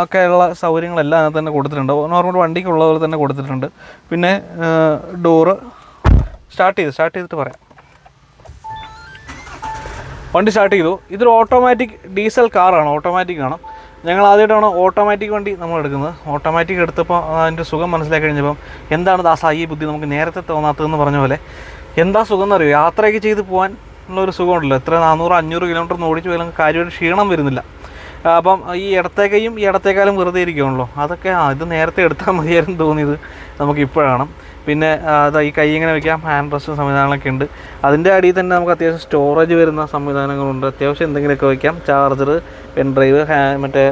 ഒക്കെ ഉള്ള സൗകര്യങ്ങളെല്ലാം അതിനകത്ത് തന്നെ കൊടുത്തിട്ടുണ്ട്. നോർമൽ വണ്ടിക്കുള്ള പോലെ തന്നെ കൊടുത്തിട്ടുണ്ട്. പിന്നെ ഡോറ് സ്റ്റാർട്ട് ചെയ്ത് സ്റ്റാർട്ട് ചെയ്തിട്ട് പറയാം. വണ്ടി സ്റ്റാർട്ട് ചെയ്തു. ഇതൊരു ഓട്ടോമാറ്റിക് ഡീസൽ കാറാണ് ഓട്ടോമാറ്റിക് ആണ്. ഞങ്ങൾ ആദ്യമായിട്ടാണ് ഓട്ടോമാറ്റിക് വണ്ടി നമ്മൾ എടുക്കുന്നത്. ഓട്ടോമാറ്റിക് എടുത്തപ്പോൾ അതിന്റെ സുഖം മനസ്സിലാക്കി കഴിഞ്ഞപ്പം എന്താണ് ദാസ ഈ ബുദ്ധി നമുക്ക് നേരത്തെ തോന്നാത്തതെന്ന് പറഞ്ഞ പോലെ എന്താ സുഖം എന്നറിയോ? യാത്രയൊക്കെ ചെയ്ത് പോകാൻ ഉള്ളൊരു സുഖമുണ്ടല്ലോ. എത്ര നാനൂറ് അഞ്ഞൂറ് കിലോമീറ്റർ ഓടിച്ച് പോയാലും കാര്യമായിട്ട് ക്ഷീണം വരുന്നില്ല. അപ്പം ഈ ഇടത്തേക്കയും ഈ ഇടത്തേക്കാലും വെറുതെ ഇരിക്കുകയാണല്ലോ അതൊക്കെ ഇത് നേരത്തെ എടുത്താൽ മതിയായിരുന്നു തോന്നിയത് നമുക്ക് ഇപ്പോഴാണ് പിന്നെ അതാ ഈ കൈ ഇങ്ങനെ വെക്കാം. ഹാൻഡ് റെസ്റ്റ് സംവിധാനങ്ങളൊക്കെ ഉണ്ട്. അതിന്റെ അടിയിൽ തന്നെ നമുക്ക് അത്യാവശ്യം സ്റ്റോറേജ് വരുന്ന സംവിധാനങ്ങളുണ്ട്. അത്യാവശ്യം എന്തെങ്കിലുമൊക്കെ വയ്ക്കാം ചാർജർ പെൻ ഡ്രൈവ് മറ്റേ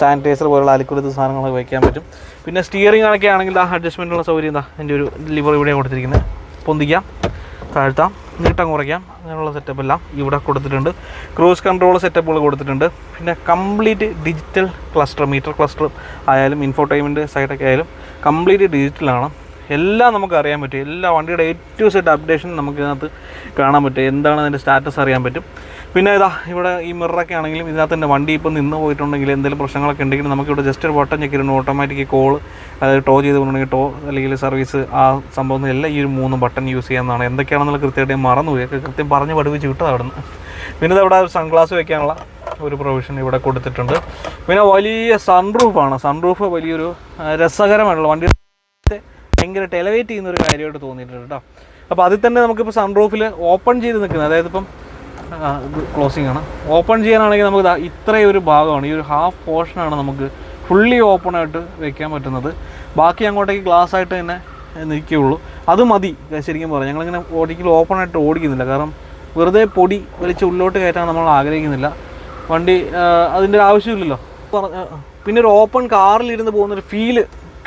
സാനിറ്റൈസർ പോലുള്ള അലിക്കുലത്ത് സാധനങ്ങളൊക്കെ വയ്ക്കാൻ പറ്റും. പിന്നെ സ്റ്റിയറിംഗ് ഒക്കെ ആണെങ്കിൽ ആ അഡ്ജസ്റ്റ്മെന്റുള്ള സൗകര്യം എന്താ എന്റെ ഒരു ലിവർ ഇവിടെ കൊടുത്തിരിക്കുന്നത്. പൊന്തിക്കാം താഴ്ത്താം നീട്ടം കുറയ്ക്കാം. അങ്ങനെയുള്ള സെറ്റപ്പ് എല്ലാം ഇവിടെ കൊടുത്തിട്ടുണ്ട്. ക്രൂസ് കൺട്രോൾ സെറ്റപ്പുകൾ കൊടുത്തിട്ടുണ്ട്. പിന്നെ complete digital cluster meter cluster ആയാലും ഇൻഫോടൈൻമെന്റ് സൈഡൊക്കെ ആയാലും കംപ്ലീറ്റ് ഡിജിറ്റലാണ് എല്ലാം നമുക്ക് അറിയാൻ പറ്റും. എല്ലാ വണ്ടിയുടെ ഏറ്റവും സെറ്റ് അപ്ഡേഷൻ നമുക്ക് ഇതിനകത്ത് കാണാൻ പറ്റും. എന്താണ് അതിന്റെ സ്റ്റാറ്റസ് അറിയാൻ പറ്റും. പിന്നെ ഇതാ ഇവിടെ ഈ മിററൊക്കെ ആണെങ്കിലും ഇതിനകത്ത് തന്നെ വണ്ടി ഇപ്പം നിന്ന് പോയിട്ടുണ്ടെങ്കിൽ എന്തെങ്കിലും പ്രശ്നങ്ങളൊക്കെ ഉണ്ടെങ്കിൽ നമുക്ക് ഇവിടെ ജസ്റ്റ് ഒരു ബട്ടൺ ചെക്കിരുന്നു ഓട്ടോമാറ്റിക് കോൾ അതായത് ടോ ചെയ്തുകൊണ്ടെങ്കിൽ ടോ അല്ലെങ്കിൽ സർവീസ് ആ സംഭവം എല്ലാം ഈ ഒരു മൂന്ന് ബട്ടൺ യൂസ് ചെയ്യാവുന്നതാണ്. എന്തൊക്കെയാണെന്നുള്ള കൃത്യമായിട്ട് മറന്നുപോയി കൃത്യം പറഞ്ഞ് പഠിപ്പിച്ച് വിട്ടത് അവിടെ നിന്ന് പിന്നെ ഇത് ഇവിടെ സൺഗ്ലാസ് വെക്കാനുള്ള ഒരു പ്രൊവിഷൻ ഇവിടെ കൊടുത്തിട്ടുണ്ട്. പിന്നെ വലിയ സൺറൂഫാണ് സൺറൂഫ് വലിയൊരു രസകരമായിട്ടുള്ള വണ്ടി ഭയങ്കരമായിട്ട് എലവേറ്റ് ചെയ്യുന്ന ഒരു കാര്യമായിട്ട് തോന്നിയിട്ടുണ്ട് കേട്ടോ. അപ്പോൾ അതിൽ തന്നെ നമുക്കിപ്പോൾ സൺറൂഫിൽ ഓപ്പൺ ചെയ്ത് നിൽക്കുന്നത് അതായത് ഇപ്പം ക്ലോസിംഗ് ആണ്. ഓപ്പൺ ചെയ്യാനാണെങ്കിൽ നമുക്ക് ഇത്രയും ഒരു ഭാഗമാണ്. ഈ ഒരു ഹാഫ് പോർഷനാണ് നമുക്ക് ഫുള്ളി ഓപ്പൺ ആയിട്ട് വെക്കാൻ പറ്റുന്നത്. ബാക്കി അങ്ങോട്ടേക്ക് ഗ്ലാസ് ആയിട്ട് തന്നെ നിൽക്കുകയുള്ളൂ. അത് മതി ശരിക്കും പറയാം ഞങ്ങളിങ്ങനെ ഒരിക്കലും ഓപ്പൺ ആയിട്ട് ഓടിക്കുന്നില്ല. കാരണം വെറുതെ പൊടി വലിച്ച് ഉള്ളിലോട്ട് കയറ്റാൻ നമ്മൾ ആഗ്രഹിക്കുന്നില്ല. വണ്ടി അതിന്റെ ആവശ്യമില്ലല്ലോ. പിന്നെ ഒരു ഓപ്പൺ കാറിലിരുന്ന് പോകുന്നൊരു ഫീൽ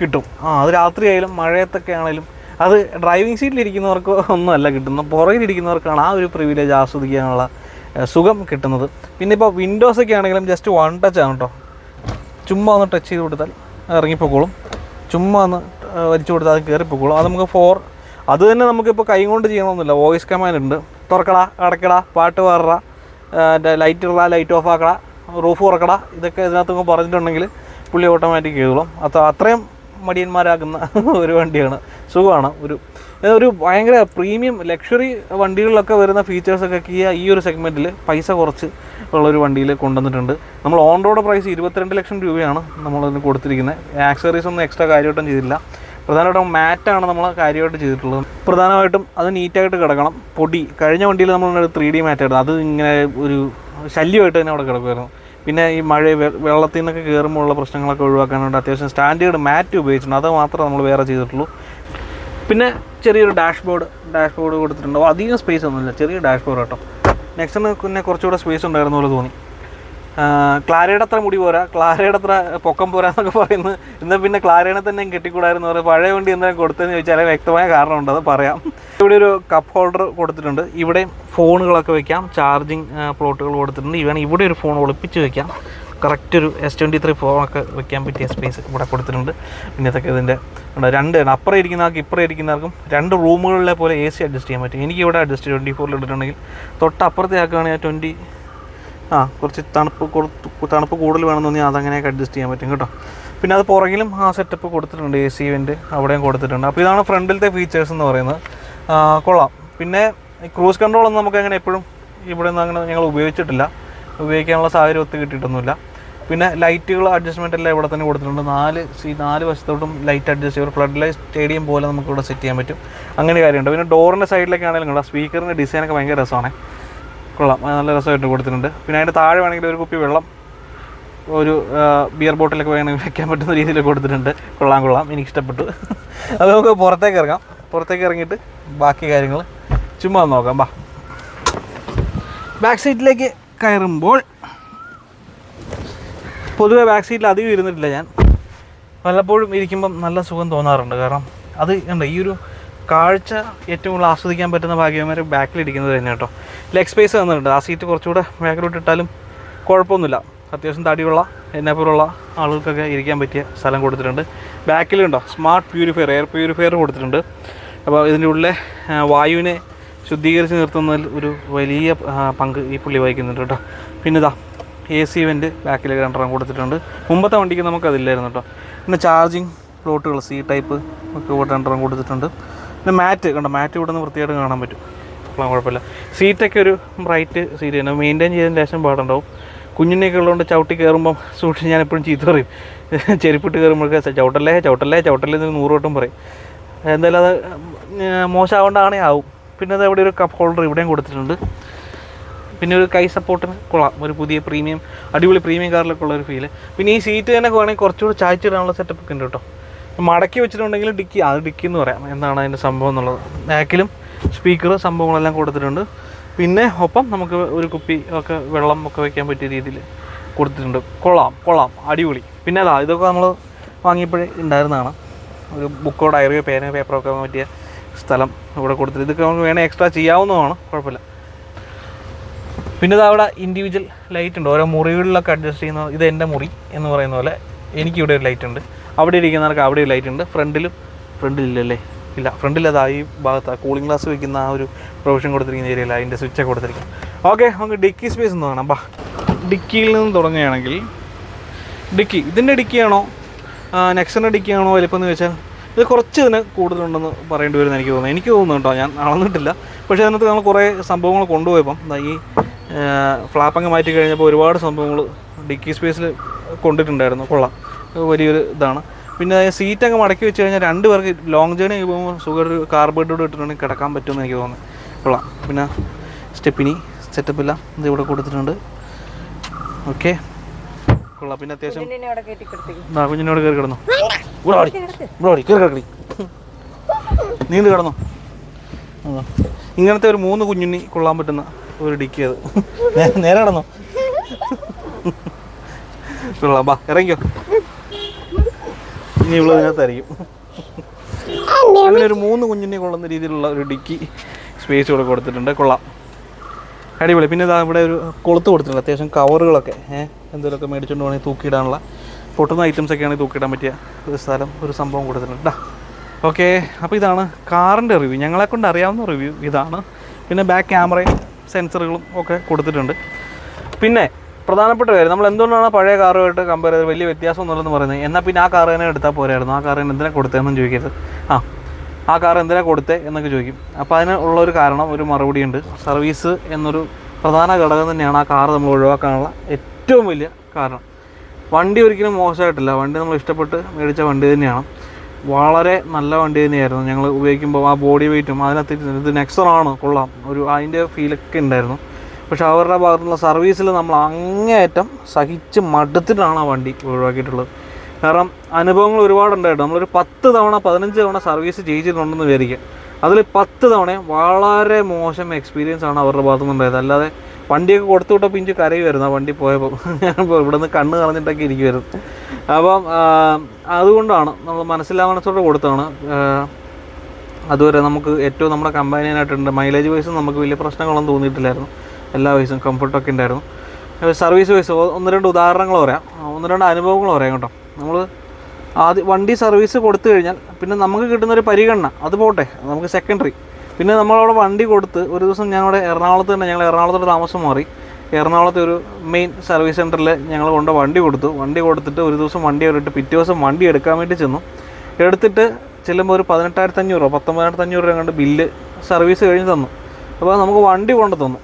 കിട്ടും. ആ അത് രാത്രി ആയാലും മഴയത്തൊക്കെ ആണെങ്കിലും അത് ഡ്രൈവിംഗ് സീറ്റിലിരിക്കുന്നവർക്ക് ഒന്നുമല്ല കിട്ടുന്നത്. പുറകിലിരിക്കുന്നവർക്കാണ് ആ ഒരു പ്രിവിലേജ് ആസ്വദിക്കാനുള്ള സുഖം കിട്ടുന്നത്. പിന്നെ ഇപ്പോൾ വിൻഡോസൊക്കെ ആണെങ്കിലും ജസ്റ്റ് വൺ ടച്ച് ആണ് കേട്ടോ ചുമ്മാ ഒന്ന് ടച്ച് ചെയ്ത് കൊടുത്താൽ ഇറങ്ങിപ്പോക്കോളും. ചുമ്മാ ഒന്ന് വലിച്ചു കൊടുത്താൽ അത് കയറിപ്പോക്കോളും അത് നമുക്ക് ഫോർ അത് തന്നെ നമുക്കിപ്പോൾ കൈ കൊണ്ട് ചെയ്യണമെന്നില്ല വോയിസ് കമാൻഡ് ഉണ്ട്. തുറക്കടാ അടക്കടാ പാട്ട് പാറ ലൈറ്റ് ഇടടാ ലൈറ്റ് ഓഫ് ആക്കടാ റൂഫ് തുറക്കടാ ഇതൊക്കെ ഇതിനകത്ത് പറഞ്ഞിട്ടുണ്ടെങ്കിൽ പുള്ളി ഓട്ടോമാറ്റിക് ചെയ്തോളും. അത് അത്രയും മടിയന്മാരാക്കുന്ന ഒരു വണ്ടിയാണ്. സുഖമാണ്. ഒരു ഒരു ഭയങ്കര പ്രീമിയം ലക്ഷറി വണ്ടികളിലൊക്കെ വരുന്ന ഫീച്ചേഴ്സൊക്കെ കിയ ഈ ഒരു സെഗ്മെന്റിൽ പൈസ കുറച്ച് ഉള്ളൊരു വണ്ടിയിൽ കൊണ്ടുവന്നിട്ടുണ്ട്. നമ്മൾ ഓൺ റോഡ് പ്രൈസ് ഇരുപത്തിരണ്ട് ലക്ഷം രൂപയാണ് നമ്മളതിന് കൊടുത്തിരിക്കുന്നത് ആക്സറീസ് ഒന്നും എക്സ്ട്രാ കാര്യമായിട്ടും ചെയ്തില്ല പ്രധാനമായിട്ടും മാറ്റാണ് നമ്മൾ കാര്യമായിട്ട് ചെയ്തിട്ടുള്ളത്. പ്രധാനമായിട്ടും അത് നീറ്റായിട്ട് കിടക്കണം. പൊടി കഴിഞ്ഞ വണ്ടിയിൽ നമ്മൾ ത്രീ ഡി മാറ്റായിരുന്നു. അത് ഇങ്ങനെ ഒരു ശല്യമായിട്ട് തന്നെ അവിടെ കിടക്കുമായിരുന്നു പിന്നെ ഈ മഴ വെള്ളത്തിൽ നിന്നൊക്കെ കയറുമ്പോൾ ഉള്ള പ്രശ്നങ്ങളൊക്കെ ഒഴിവാക്കാൻ അത്യാവശ്യം സ്റ്റാൻഡേർഡ് മാറ്റ് ഉപയോഗിച്ചിട്ടുണ്ട്. അത് മാത്രമേ നമ്മൾ വേറെ ചെയ്തിട്ടുള്ളൂ. പിന്നെ ചെറിയൊരു ഡാഷ്ബോർഡ് ഡാഷ്ബോർഡ് ഡാഷ് ബോർഡ് കൊടുത്തിട്ടുണ്ട്. അപ്പോൾ അധികം സ്പേസ് ഒന്നുമില്ല. ചെറിയ ഡാഷ്ബോർഡ് കേട്ടോ നെക്സ്റ്റിന് പിന്നെ കുറച്ചുകൂടെ സ്പേസ് ഉണ്ടായിരുന്ന പോലെ തോന്നി. ക്ലാരയുടെ അത്ര മുടി പോരാ. ക്ലാരയുടെ അത്ര പൊക്കം പോരാ എന്നൊക്കെ പറയുന്നത് എന്നാൽ പിന്നെ ക്ലാരേനെ തന്നെ കെട്ടിക്കൂടായിരുന്നു പറയും പഴയ വണ്ടി എന്തെങ്കിലും കൊടുത്തതെന്ന് ചോദിച്ചാൽ വ്യക്തമായ കാരണമുണ്ട് അത് പറയാം. ഇവിടെ ഒരു കപ്പ് ഹോൾഡർ കൊടുത്തിട്ടുണ്ട്. ഇവിടെ ഫോണുകളൊക്കെ വെക്കാം. ചാർജിങ് പ്ലോട്ടുകൾ കൊടുത്തിട്ടുണ്ട്. ഇവൻ ഇവിടെ ഒരു ഫോൺ ഒളിപ്പിച്ച് വെക്കാം. കറക്റ്റ് ഒരു എസ് ട്വന്റി ത്രീ ഫോണൊക്കെ വെക്കാൻ പറ്റിയ സ്പേസ് ഇവിടെ കൊടുത്തിട്ടുണ്ട്. പിന്നെ ഇതൊക്കെ ഇതിന്റെ. രണ്ട് അപ്പുറം ഇരിക്കുന്നവർക്ക് ഇപ്പുറം ഇരിക്കുന്നവർക്കും രണ്ട് റൂമുകളിലെ പോലെ എ സി അഡ്ജസ്റ്റ് ചെയ്യാൻ പറ്റും. എനിക്ക് ഇവിടെ അഡ്ജസ്റ്റ് ട്വന്റി ഫോറിൽ ഇട്ടിട്ടുണ്ടെങ്കിൽ തൊട്ടപ്പുറത്തെ ആക്കുകയാണെങ്കിൽ ട്വന്റി ആ കുറച്ച് തണുപ്പ് തണുപ്പ് കൂടുതൽ വേണമെന്ന് തോന്നി അതങ്ങനെയൊക്കെ അഡ്ജസ്റ്റ് ചെയ്യാൻ പറ്റും കേട്ടോ. പിന്നെ അത് പുറകിലും ആ സെറ്റപ്പ് കൊടുത്തിട്ടുണ്ട് എ സി വെന്റ് അവിടെയും കൊടുത്തിട്ടുണ്ട്. അപ്പോൾ ഇതാണ് ഫ്രണ്ടിലത്തെ ഫീച്ചേഴ്സ് എന്ന് പറയുന്നത്. കൊള്ളാം. പിന്നെ ക്രൂസ് കൺട്രോൾ ഒന്നും നമുക്ക് അങ്ങനെ എപ്പോഴും ഇവിടെ നിന്ന് അങ്ങനെ ഞങ്ങൾ ഉപയോഗിച്ചിട്ടില്ല. ഉപയോഗിക്കാനുള്ള സാഹചര്യം ഒത്തു കിട്ടിയിട്ടൊന്നുമില്ല. പിന്നെ ലൈറ്റുകൾ അഡ്ജസ്റ്റ്മെന്റ് എല്ലാം ഇവിടെ തന്നെ കൊടുത്തിട്ടുണ്ട്. നാല് സീ നാല് വശത്തോട്ടും ലൈറ്റ് അഡ്ജസ്റ്റ് ചെയ്യും ഫ്ലഡ് ലൈറ്റ് സ്റ്റേഡിയം പോലെ നമുക്ക് ഇവിടെ സെറ്റ് ചെയ്യാൻ പറ്റും. അങ്ങനെ കാര്യമുണ്ട്. പിന്നെ ഡോറിന്റെ സൈഡിലൊക്കെ ആണെങ്കിലും സ്പീക്കറിന്റെ ഡിസൈനൊക്കെ ഭയങ്കര രസമാണ്. കൊള്ളാം. നല്ല രസമായിട്ട് കൊടുത്തിട്ടുണ്ട്. പിന്നെ അതിന്റെ താഴെ വേണമെങ്കിൽ ഒരു കുപ്പി വെള്ളം ഒരു ബിയർ ബോട്ടിലൊക്കെ വേണമെങ്കിൽ വെക്കാൻ പറ്റുന്ന രീതിയിൽ കൊടുത്തിട്ടുണ്ട്. കൊള്ളാം കൊള്ളാം. എനിക്ക് ഇഷ്ടപ്പെട്ടു അത് നമുക്ക് പുറത്തേക്ക് ഇറങ്ങാം. പുറത്തേക്ക് ഇറങ്ങിയിട്ട് ബാക്കി കാര്യങ്ങൾ ചുമ്മാ നോക്കാം. ബാ. ബാക്ക് സീറ്റിലേക്ക് കയറുമ്പോൾ പൊതുവേ ബാക്ക് സീറ്റിൽ അധികം ഇരുന്നിട്ടില്ല ഞാൻ. വല്ലപ്പോഴും ഇരിക്കുമ്പം നല്ല സുഖം തോന്നാറുണ്ട്. കാരണം അത് ഉണ്ട് ഈ ഒരു കാഴ്ച ഏറ്റവും കൂടുതൽ ആസ്വദിക്കാൻ പറ്റുന്ന ഭാഗ്യവന്മാർ ബാക്കിലിരിക്കുന്നത് തന്നെ കേട്ടോ. ലെഗ് സ്പേസ് തന്നിട്ടുണ്ട്. ആ സീറ്റ് കുറച്ചുകൂടെ ബാക്കിലോട്ട് ഇട്ടാലും കുഴപ്പമൊന്നുമില്ല. അത്യാവശ്യം തടിയുള്ള എന്നെപ്പോലുള്ള ആളുകൾക്കൊക്കെ ഇരിക്കാൻ പറ്റിയ സ്ഥലം കൊടുത്തിട്ടുണ്ട്. ബാക്കിലുണ്ടോ സ്മാർട്ട് പ്യൂരിഫയർ എയർ പ്യൂരിഫയർ കൊടുത്തിട്ടുണ്ട്. അപ്പോൾ ഇതിന്റെ ഉള്ളിലെ വായുവിനെ ശുദ്ധീകരിച്ച് നിർത്തുന്നതിൽ ഒരു വലിയ പങ്ക് ഈ പുള്ളി വഹിക്കുന്നുണ്ട് കേട്ടോ. പിന്നെ ഇതാ എ സി വെന്റ് ബാക്കിൽ രണ്ടെണ്ണം കൊടുത്തിട്ടുണ്ട്. മുമ്പത്തെ വണ്ടിക്ക് നമുക്കതില്ലായിരുന്നു കേട്ടോ. പിന്നെ ചാർജിങ് പ്ലോട്ടുകൾ സി ടൈപ്പ് ഒക്കെ രണ്ടെണ്ണം കൊടുത്തിട്ടുണ്ട്. പിന്നെ മാറ്റ് കണ്ടോ? മാറ്റ് ഇവിടെ നിന്ന് വൃത്തിയായിട്ട് കാണാൻ പറ്റും. അപ്പോൾ കുഴപ്പമില്ല. സീറ്റൊക്കെ ഒരു ബ്രൈറ്റ് സീറ്റ് തന്നെ മെയിന്റെയിൻ ചെയ്തതിന് ശേഷം പാടുണ്ടാവും. കുഞ്ഞിനെയൊക്കെ ഉള്ളതുകൊണ്ട് ചവിട്ടി കയറുമ്പം സൂക്ഷിച്ച് ഞാൻ എപ്പോഴും ചീത്ത പറയും. ചെരുപ്പിട്ട് കയറുമ്പോഴൊക്കെ ചവിട്ടല്ലേ ചവിട്ടല്ലേ ചവിട്ടല്ലേ എന്ന് നൂറോട്ടും പറയും. എന്തായാലും അത് മോശമാവേണ്ടാണേ ആവും. പിന്നെ അത് അവിടെ ഒരു കപ്പ് ഹോൾഡർ ഇവിടെയും കൊടുത്തിട്ടുണ്ട്. പിന്നെ ഒരു കൈ സപ്പോർട്ടിന് കൊള്ളാം. ഒരു പുതിയ പ്രീമിയം അടിപൊളി പ്രീമിയം കാറിലൊക്കെ ഉള്ള ഒരു ഫീൽ പിന്നെ ഈ സീറ്റ് തന്നെ വേണമെങ്കിൽ കുറച്ചുകൂടി ചായച്ചിടാനുള്ള സെറ്റപ്പ് ഒക്കെ ഉണ്ട് കേട്ടോ. മടക്കി വെച്ചിട്ടുണ്ടെങ്കിൽ ഡിക്കി അത് ഡിക്കി എന്ന് പറയാം. എന്താണ് അതിന്റെ സംഭവം എന്നുള്ളത്? ബാക്കിലും സ്പീക്കർ സംഭവങ്ങളെല്ലാം കൊടുത്തിട്ടുണ്ട്. പിന്നെ ഒപ്പം നമുക്ക് ഒരു കുപ്പി ഒക്കെ വെള്ളം ഒക്കെ വയ്ക്കാൻ പറ്റിയ രീതിയിൽ കൊടുത്തിട്ടുണ്ട്. കൊള്ളാം കൊള്ളാം. അടിപൊളി. പിന്നെ അതാ ഇതൊക്കെ നമ്മൾ വാങ്ങിയപ്പോഴേ ഉണ്ടായിരുന്നതാണ്. ഒരു ബുക്കോ ഡയറിയോ പേനയോ പേപ്പറോ ഒക്കെ പറ്റിയ സ്ഥലം ഇവിടെ കൊടുത്തിട്ട് ഇതൊക്കെ നമുക്ക് വേണേൽ എക്സ്ട്രാ ചെയ്യാവുന്നതാണ്. കുഴപ്പമില്ല. പിന്നെ ഇത് അവിടെ ഇൻഡിവിജ്വൽ ലൈറ്റ് ഉണ്ട്. ഓരോ മുറികളിലൊക്കെ അഡ്ജസ്റ്റ് ചെയ്യുന്ന ഇത് എന്റെ മുറി എന്ന് പറയുന്ന പോലെ എനിക്കിവിടെ ഒരു ലൈറ്റ് ഉണ്ട്. അവിടെ ഇരിക്കുന്നവർക്ക് അവിടെ ലൈറ്റ് ഉണ്ട്. ഫ്രണ്ടിലും ഫ്രണ്ടിലില്ലല്ലേ ഇല്ല ഫ്രണ്ടിൽ അതാ ഈ ഭാഗത്ത് കൂളിംഗ് ഗ്ലാസ് വെക്കുന്ന ആ ഒരു പ്രൊവിഷൻ കൊടുത്തിരിക്കുന്ന ഏരിയയിൽ അതിന്റെ സ്വിച്ചൊക്കെ കൊടുത്തിരിക്കും ഓക്കെ നമുക്ക് ഡിക്കി സ്പേസ് എന്ന് കാണാം. ബാ. ഡിക്കിയിൽ നിന്ന് തുടങ്ങുകയാണെങ്കിൽ ഡിക്കി ഇതിന്റെ ഡിക്കിയാണോ നെക്സറിന്റെ ഡിക്കിയാണോ വലിപ്പം വെച്ചാൽ ഇത് കുറച്ച് ഇതിന് കൂടുതലുണ്ടെന്ന് പറയേണ്ടി വരുമെന്ന് എനിക്ക് തോന്നുന്നു. എനിക്ക് തോന്നുന്നു കേട്ടോ ഞാൻ അളന്നിട്ടില്ല. പക്ഷേ അതിനകത്ത് നമ്മൾ കുറേ സംഭവങ്ങൾ കൊണ്ടുപോയപ്പം ഈ ഫ്ലാപ്പങ്ങ് മാറ്റി കഴിഞ്ഞപ്പോൾ ഒരുപാട് സംഭവങ്ങൾ ഡിക്കി സ്പേസിൽ കൊണ്ടിട്ടുണ്ടായിരുന്നു. കൊള്ളാം. വലിയൊരു ഇതാണ്. പിന്നെ സീറ്റ് അങ്ങ് മടക്കി വെച്ച് കഴിഞ്ഞാൽ രണ്ട് പേർക്ക് ലോങ് ജേണി പോകുമ്പോൾ സുഖം ഒരു കാർബേഡോട് ഇട്ടിട്ടുണ്ടെങ്കിൽ കിടക്കാൻ പറ്റുമെന്ന് എനിക്ക് തോന്നുന്നു. കൊള്ളാം. പിന്നെ സ്റ്റെപ്പിനി സെറ്റപ്പ് ഇല്ല ഇത് ഇവിടെ കൊടുത്തിട്ടുണ്ട്. ഓക്കെ കൊള്ളാം. പിന്നെ അത്യാവശ്യം ആ കുഞ്ഞിനോട് കയറി കിടന്നു. ഇവിടെ ഓടി ഇവിടെ ഓടി കയറി കിടക്കടി നീന്ത് കിടന്നു? ഇങ്ങനത്തെ ഒരു മൂന്ന് കുഞ്ഞുണ്ണി കൊള്ളാൻ പറ്റുന്ന ഒരു ഡിക്കി അത്. നേരെ കിടന്നു? കൊള്ളാം. ബാ ഇറങ്ങിക്കോ. ഇനി ഇവിടെ അങ്ങനെ ഒരു മൂന്ന് കുഞ്ഞിനെ കൊള്ളുന്ന രീതിയിലുള്ള ഒരു ഡിക്കി സ്പേസ് ഇവിടെ കൊടുത്തിട്ടുണ്ട്. കൊള്ളാം. അടിപൊളി. പിന്നെ ഇതാ ഇവിടെ ഒരു കൊളുത്ത് കൊടുത്തിട്ടുണ്ട്. അത്യാവശ്യം കവറുകളൊക്കെ ഏഹ് എന്തെങ്കിലുമൊക്കെ മേടിച്ചുകൊണ്ട് വേണമെങ്കിൽ തൂക്കിയിടാനുള്ള. പൊട്ടുന്ന ഐറ്റംസ് ഒക്കെ ആണെങ്കിൽ തൂക്കിയിടാൻ പറ്റിയ ഒരു സ്ഥലം ഒരു സംഭവം കൊടുത്തിട്ടുണ്ട് കേട്ടോ ഓക്കെ അപ്പോൾ ഇതാണ് കാറിന്റെ റിവ്യൂ ഞങ്ങളെ കൊണ്ട് അറിയാവുന്ന റിവ്യൂ ഇതാണ്. പിന്നെ ബാക്ക് ക്യാമറയും സെൻസറുകളും ഒക്കെ കൊടുത്തിട്ടുണ്ട്. പിന്നെ പ്രധാനപ്പെട്ട കാര്യം. നമ്മൾ എന്തുകൊണ്ടാണ് പഴയ കാറുമായിട്ട് കമ്പയർ ചെയ്ത് വലിയ വ്യത്യാസം എന്നുള്ളതെന്ന് പറയുന്നത്. എന്നാൽ പിന്നെ ആ കാർ തന്നെ എടുത്താൽ പോരായിരുന്നു. ആ കാറിന് എന്തിനാ കൊടുത്തതെന്നും ചോദിക്കരുത്. ആ ആ കാർ എന്തിനാ കൊടുത്തേ എന്നൊക്കെ ചോദിക്കും. അപ്പോൾ അതിന് ഉള്ള ഒരു കാരണം ഒരു മറുപടി ഉണ്ട് സർവീസ് എന്നൊരു പ്രധാന ഘടകം തന്നെയാണ് ആ കാർ നമ്മൾ ഒഴിവാക്കാനുള്ള ഏറ്റവും വലിയ കാരണം. വണ്ടി ഒരിക്കലും മോശമായിട്ടില്ല. വണ്ടി നമ്മൾ ഇഷ്ടപ്പെട്ട് മേടിച്ച വണ്ടി തന്നെയാണ്. വളരെ നല്ല വണ്ടി തന്നെയായിരുന്നു. ഞങ്ങൾ ഉപയോഗിക്കുമ്പോൾ ആ ബോഡി വെയിറ്റും അതിനകത്ത് ഇത് നെക്സറാണ് കൊള്ളാം. ഒരു അതിന്റെ ഫീലൊക്കെ ഉണ്ടായിരുന്നു. പക്ഷെ അവരുടെ ഭാഗത്തുനിന്നുള്ള സർവീസിൽ നമ്മൾ അങ്ങേയറ്റം സഹിച്ച് മടുത്തിട്ടാണ് ആ വണ്ടി ഒഴിവാക്കിയിട്ടുള്ളത്. കാരണം അനുഭവങ്ങൾ ഒരുപാടുണ്ടായിട്ട് നമ്മളൊരു പത്ത് തവണ പതിനഞ്ച് തവണ സർവീസ് ചെയ്യിച്ചിട്ടുണ്ടെന്ന് വിചാരിക്കുക. അതിൽ പത്ത് തവണ വളരെ മോശം എക്സ്പീരിയൻസ് ആണ് അവരുടെ ഭാഗത്തു നിന്നുണ്ടായത് അല്ലാതെ വണ്ടിയൊക്കെ കൊടുത്തു വിട്ടപ്പോൾ ഇഞ്ച് കരയി വരുന്നു ആ വണ്ടി പോയപ്പോൾ. ഞാനിപ്പോൾ ഇവിടെ നിന്ന് കണ്ണ് കളഞ്ഞിട്ടൊക്കെ ഇരിക്കുമായിരുന്നു. അപ്പം അതുകൊണ്ടാണ് നമ്മൾ മനസ്സിലാ മനസ്സോടെ കൊടുത്താണ് അതുവരെ നമുക്ക് ഏറ്റവും നമ്മുടെ കമ്പാനിയനായിട്ടുണ്ട് മൈലേജ് വൈസും നമുക്ക് വലിയ പ്രശ്നങ്ങളൊന്നും തോന്നിയിട്ടില്ലായിരുന്നു. എല്ലാ വയസ്സും കംഫർട്ടൊക്കെ ഉണ്ടായിരുന്നു. സർവീസ് വൈസ് ഒന്ന് രണ്ട് ഉദാഹരണങ്ങൾ പറയാം. ഒന്ന് രണ്ട് അനുഭവങ്ങൾ പറയാം കേട്ടോ. നമ്മൾ ആദ്യം വണ്ടി സർവീസ് കൊടുത്തു കഴിഞ്ഞാൽ പിന്നെ നമുക്ക് കിട്ടുന്ന ഒരു പരിഗണന അത് പോട്ടെ നമുക്ക് സെക്കൻഡറി പിന്നെ നമ്മളവിടെ വണ്ടി കൊടുത്ത് ഒരു ദിവസം ഞങ്ങളുടെ എറണാകുളത്ത് തന്നെ ഞങ്ങൾ എറണാകുളത്തൊരു താമസം മാറി എറണാകുളത്തെ ഒരു മെയിൻ സർവീസ് സെന്ററിൽ ഞങ്ങൾ കൊണ്ട് വണ്ടി കൊടുത്തു. വണ്ടി കൊടുത്തിട്ട് ഒരു ദിവസം വണ്ടി കയറിയിട്ട് പിറ്റേ ദിവസം വണ്ടി എടുക്കാൻ വേണ്ടി ചെന്നു. എടുത്തിട്ട് ചെല്ലുമ്പോൾ ഒരു പതിനെട്ടായിരത്തഞ്ഞൂറ് രൂപ പത്തൊമ്പതിനായിരത്തി രൂപ കണ്ട് ബില്ല് സർവീസ് കഴിഞ്ഞ് തന്നു. അപ്പോൾ നമുക്ക് വണ്ടി കൊണ്ട് തന്നു.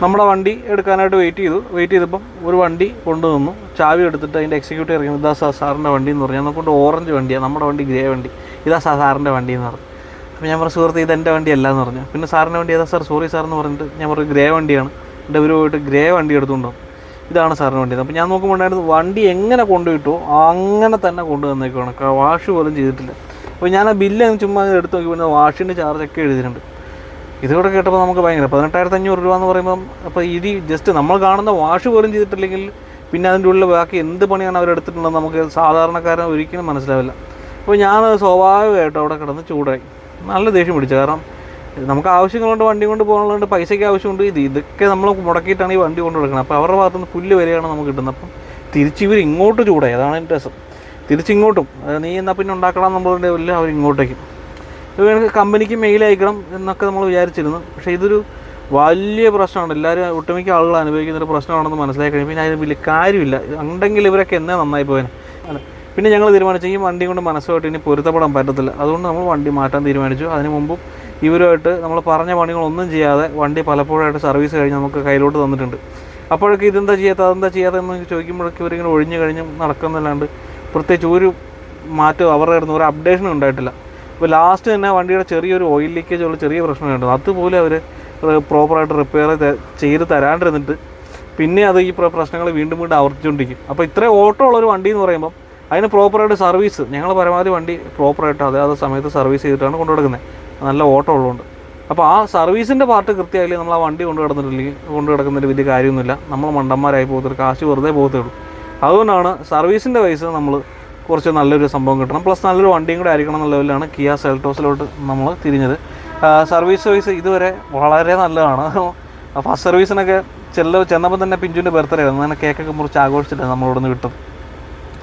നമ്മുടെ വണ്ടി എടുക്കാനായിട്ട് വെയിറ്റ് ചെയ്തു. വെയിറ്റ് ചെയ്തപ്പം ഒരു വണ്ടി കൊണ്ടുവന്നു ചാവി എടുത്തിട്ട് അതിന്റെ എക്സിക്യൂട്ടീവ് ഇറങ്ങി ഇതാ സാർ സാറിന്റെ വണ്ടി എന്ന് പറഞ്ഞു. കൊണ്ട് ഓറഞ്ച് വണ്ടിയാണ് നമ്മുടെ വണ്ടി ഗ്രേ വണ്ടി. ഇതാ സാർ സാറിന്റെ വണ്ടി എന്ന് പറഞ്ഞു. അപ്പോൾ ഞാൻ പറഞ്ഞു സുഹൃത്ത് ഇത് എന്റെ വണ്ടിയല്ല എന്ന് പറഞ്ഞു. പിന്നെ സാറിന്റെ വണ്ടി ഏതാ? സാർ സോറി സാർ എന്ന് പറഞ്ഞിട്ട് ഞാൻ പറഞ്ഞു ഗ്രേ വണ്ടിയാണ്. എന്റെ ഒരു പോയിട്ട് ഗ്രേ വണ്ടി എടുത്തുകൊണ്ടോ ഇതാണ് സാറിന്റെ വണ്ടി. അപ്പോൾ ഞാൻ നോക്കുമ്പോൾ ഉണ്ടായിരുന്നു വണ്ടി എങ്ങനെ കൊണ്ടുപോയിട്ടോ അങ്ങനെ തന്നെ കൊണ്ടുവന്നേക്കുവാണ്. വാഷ് പോലും ചെയ്തിട്ടില്ല. അപ്പോൾ ഞാൻ ആ ബില്ല് ചുമ്മാ എടുത്ത് പിന്നെ വാഷിന്റെ ചാർജൊക്കെ എഴുതിയിട്ടുണ്ട്. ഇതുകൂടെ കേട്ടപ്പോൾ നമുക്ക് ഭയങ്കര പതിനെട്ടായിരത്തി അഞ്ഞൂറ് രൂപ എന്ന് പറയുമ്പം അപ്പോൾ ഇത് ജസ്റ്റ് നമ്മൾ കാണുന്ന വാഷ് പോലും ചെയ്തിട്ടില്ലെങ്കിൽ പിന്നെ അതിന്റെ ഉള്ളിൽ ബാക്കി എന്ത് പണിയാണ് അവർ എടുത്തിട്ടുണ്ടെന്ന് നമുക്ക് സാധാരണക്കാരൻ ഒരിക്കലും മനസ്സിലാവില്ല. അപ്പോൾ ഞാൻ സ്വാഭാവികമായിട്ടും അവിടെ കിടന്ന് ചൂടായി. നല്ല ദേഷ്യം പിടിച്ചു. കാരണം നമുക്ക് ആവശ്യങ്ങളുണ്ട് വണ്ടി കൊണ്ട് പോകാനുള്ളതുകൊണ്ട് പൈസയ്ക്ക് ആവശ്യമുണ്ട്. ഇത് ഇതൊക്കെ നമ്മൾ മുടക്കിയിട്ടാണ് ഈ വണ്ടി കൊണ്ട് കൊടുക്കുന്നത് അപ്പോൾ അവരുടെ ഭാഗത്തുനിന്ന് പുല്ല് വരെയാണ് നമുക്ക് കിട്ടുന്നത്. അപ്പം തിരിച്ച് ഇവർ ഇങ്ങോട്ട് ചൂടായി. അതാണ് എന്റെ രസം. തിരിച്ചിങ്ങോട്ടും നീ എന്നാൽ പിന്നെ ഉണ്ടാക്കണം വലിയ അവർ ഇങ്ങോട്ടേക്കും. കമ്പനിക്ക് മെയിൽ അയക്കണം എന്നൊക്കെ നമ്മൾ വിചാരിച്ചിരുന്നു. പക്ഷേ ഇതൊരു വലിയ പ്രശ്നമാണ്. എല്ലാവരും ഒട്ടുമിക്ക ആളുകൾ അനുഭവിക്കുന്ന ഒരു പ്രശ്നമാണെന്ന് മനസ്സിലാക്കി കഴിഞ്ഞു. പിന്നെ അതിന് വലിയ കാര്യമില്ല. ഉണ്ടെങ്കിൽ ഇവരൊക്കെ എന്നേ നന്നായി പോയേനെ? പിന്നെ ഞങ്ങൾ തീരുമാനിച്ചു. ഈ വണ്ടി കൊണ്ട് മനസ്സുമായിട്ട് ഇനി പൊരുത്തപ്പെടാൻ പറ്റത്തില്ല. അതുകൊണ്ട് നമ്മൾ വണ്ടി മാറ്റാൻ തീരുമാനിച്ചു. അതിന് മുമ്പും ഇവരുമായിട്ട് നമ്മൾ പറഞ്ഞ പണികളൊന്നും ചെയ്യാതെ വണ്ടി പലപ്പോഴായിട്ട് സർവീസ് കഴിഞ്ഞ് നമുക്ക് കയ്യിലോട്ട് തന്നിട്ടുണ്ട്. അപ്പോഴൊക്കെ ഇതെന്താ ചെയ്യാത്ത അതെന്താ ചെയ്യാത്ത എന്ന് ചോദിക്കുമ്പോഴൊക്കെ ഇവരിങ്ങനെ ഒഴിഞ്ഞു കഴിഞ്ഞ് നടക്കുന്നല്ലാണ്ട് പ്രത്യേകിച്ച് ഒരു മാറ്റം അവരുടെ ഒരു അപ്ഡേഷനും ഉണ്ടായിട്ടില്ല. ഇപ്പോൾ ലാസ്റ്റ് തന്നെ വണ്ടിയുടെ ചെറിയൊരു ഓയിൽ ലീക്കേജ് ഉള്ള ചെറിയ പ്രശ്നമുണ്ടായിരുന്നു അതുപോലെ അവർ പ്രോപ്പറായിട്ട് റിപ്പയർ ചെയ്ത് തരാണ്ടിരുന്നിട്ട് പിന്നെ അത് ഈ പ്രശ്നങ്ങൾ വീണ്ടും വീണ്ടും ആവർത്തിച്ചുകൊണ്ടിരിക്കും അപ്പോൾ ഇത്രയും ഓട്ടോ ഉള്ളൊരു വണ്ടി എന്ന് പറയുമ്പോൾ അതിന് പ്രോപ്പറായിട്ട് സർവീസ് ഞങ്ങൾ പരമാവധി വണ്ടി പ്രോപ്പറായിട്ട് അതായത് സമയത്ത് സർവീസ് ചെയ്തിട്ടാണ് കൊണ്ടു നടക്കുന്നത് നല്ല ഓട്ടോ ഉള്ളതുകൊണ്ട് അപ്പോൾ ആ സർവീസിന്റെ പാർട്ട് കൃത്യമായില്ലേ നമ്മൾ ആ വണ്ടി കൊണ്ടു കിടന്നിട്ടില്ലെങ്കിൽ കൊണ്ടു കിടക്കുന്നതിൽ വലിയ കാര്യമൊന്നുമില്ല. നമ്മൾ മണ്ടന്മാരായി പോകത്തുള്ളൂ കാശ് വെറുതെ പോകത്തേ ഉള്ളൂ അതുകൊണ്ടാണ് സർവീസിന്റെ പൈസ നമ്മൾ കുറച്ച് നല്ലൊരു സംഭവം കിട്ടണം. പ്ലസ് നല്ലൊരു വണ്ടിയും കൂടെ ആയിരിക്കണം എന്ന ലെവലിലാണ് കിയ സെൽട്ടോസിലോട്ട് നമ്മൾ തിരിഞ്ഞത്. സർവീസ് വൈസ് ഇതുവരെ വളരെ നല്ലതാണ്. ഫസ്റ്റ് സർവീസിനൊക്കെ ചെല്ല ചെന്നപ്പോൾ തന്നെ പിഞ്ചുവിന്റെ ബർത്ത്ഡേ ആയിരുന്നു. അങ്ങനെ കേക്കൊക്കെ മുറിച്ച് ആഘോഷിച്ചിട്ട് നമ്മളോട് നിന്ന് കിട്ടും.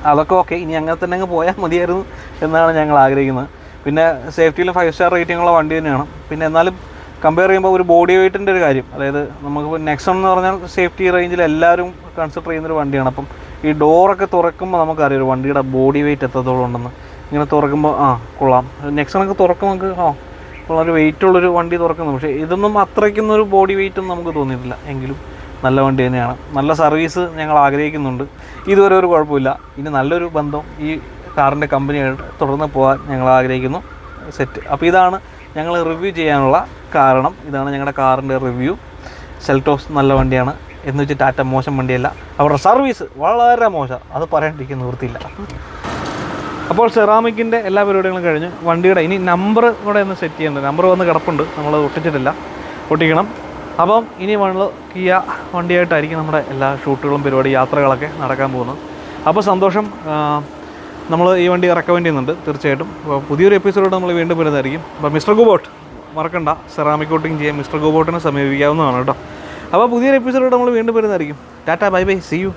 അതൊക്കെ ഓക്കെ ഇനി അങ്ങനെ തന്നെ അങ്ങ് പോയാൽ മതിയായിരുന്നു എന്നാണ് ഞങ്ങൾ ആഗ്രഹിക്കുന്നത്. പിന്നെ സേഫ്റ്റിയിലും ഫൈവ് സ്റ്റാർ റേറ്റിംഗ് ഉള്ള വണ്ടി തന്നെയാണ്. പിന്നെ എന്നാലും കമ്പയർ ചെയ്യുമ്പോൾ ഒരു ബോഡി വെയ്റ്റിന്റെ ഒരു കാര്യം. അതായത് നമുക്ക് നെക്സൺ എന്ന് പറഞ്ഞാൽ സേഫ്റ്റി റേഞ്ചിൽ എല്ലാവരും കൺസിഡർ ചെയ്യുന്നൊരു വണ്ടിയാണ്. അപ്പം ഈ ഡോറൊക്കെ തുറക്കുമ്പോൾ നമുക്കറിയാം ഒരു വണ്ടിയുടെ ബോഡി വെയിറ്റ് എത്രത്തോളം ഉണ്ടെന്ന്. ഇങ്ങനെ തുറക്കുമ്പോൾ ആ കൊള്ളാം. നെക്സ്റ്റ് നെക്സണൊക്കെ തുറക്കുമ്പോൾ നമുക്ക് ആ വളരെ വെയിറ്റ് ഉള്ളൊരു വണ്ടി തുറക്കുന്നു. പക്ഷേ ഇതൊന്നും അത്രയ്ക്കൊന്നും ഒരു ബോഡി വെയിറ്റ് ഒന്നും നമുക്ക് തോന്നിയിട്ടില്ല. എങ്കിലും നല്ല വണ്ടി തന്നെയാണ്. നല്ല സർവീസ് ഞങ്ങൾ ആഗ്രഹിക്കുന്നുണ്ട്. ഇതുവരെ ഒരു കുഴപ്പമില്ല. ഇനി നല്ലൊരു ബന്ധം ഈ കാറിന്റെ കമ്പനിയായിട്ട് തുടർന്ന് പോകാൻ ഞങ്ങൾ ആഗ്രഹിക്കുന്നു. സെറ്റ് അപ്പോൾ ഇതാണ് ഞങ്ങൾ റിവ്യൂ ചെയ്യാനുള്ള കാരണം. ഇതാണ് ഞങ്ങളുടെ കാറിന്റെ റിവ്യൂ സെൽറ്റോസ് നല്ല വണ്ടിയാണ്. എന്ന് വെച്ച് ടാറ്റ മോശം വണ്ടിയല്ല. അവരുടെ സർവീസ് വളരെ മോശം. അത് പറയാണ്ടിരിക്കുന്ന നിവൃത്തിയില്ല. അപ്പോൾ സെറാമിക്കിന്റെ എല്ലാ പരിപാടികളും കഴിഞ്ഞ് വണ്ടിയുടെ ഇനി നമ്പർ കൂടെ ഒന്ന് സെറ്റ് ചെയ്യേണ്ടത്. നമ്പർ വന്ന് കിടപ്പുണ്ട്. നമ്മൾ ഒട്ടിച്ചിട്ടില്ല. ഒട്ടിക്കണം. അപ്പം ഇനി നമ്മൾ കിയ വണ്ടിയായിട്ടായിരിക്കും നമ്മുടെ എല്ലാ ഷൂട്ടുകളും പരിപാടി യാത്രകളൊക്കെ നടക്കാൻ പോകുന്നത്. അപ്പോൾ സന്തോഷം. നമ്മൾ ഈ വണ്ടി റെക്കമെൻഡ് ചെയ്യുന്നുണ്ട് തീർച്ചയായിട്ടും. അപ്പോൾ പുതിയൊരു എപ്പിസോഡ് നമ്മൾ വീണ്ടും വരുന്നതായിരിക്കും. അപ്പോൾ മിസ്റ്റർ ഗുബോട്ട് മറക്കണ്ട. സെറാമിക് കോട്ടിങ് ചെയ്യാൻ മിസ്റ്റർ ഗുബോട്ടിനെ സമീപിക്കാവുന്നതാണ് കേട്ടോ. അപ്പോൾ പുതിയൊരു എപ്പിസോഡോട് നമ്മൾ വീണ്ടും വരുന്നതായിരിക്കും. Tata bye bye see you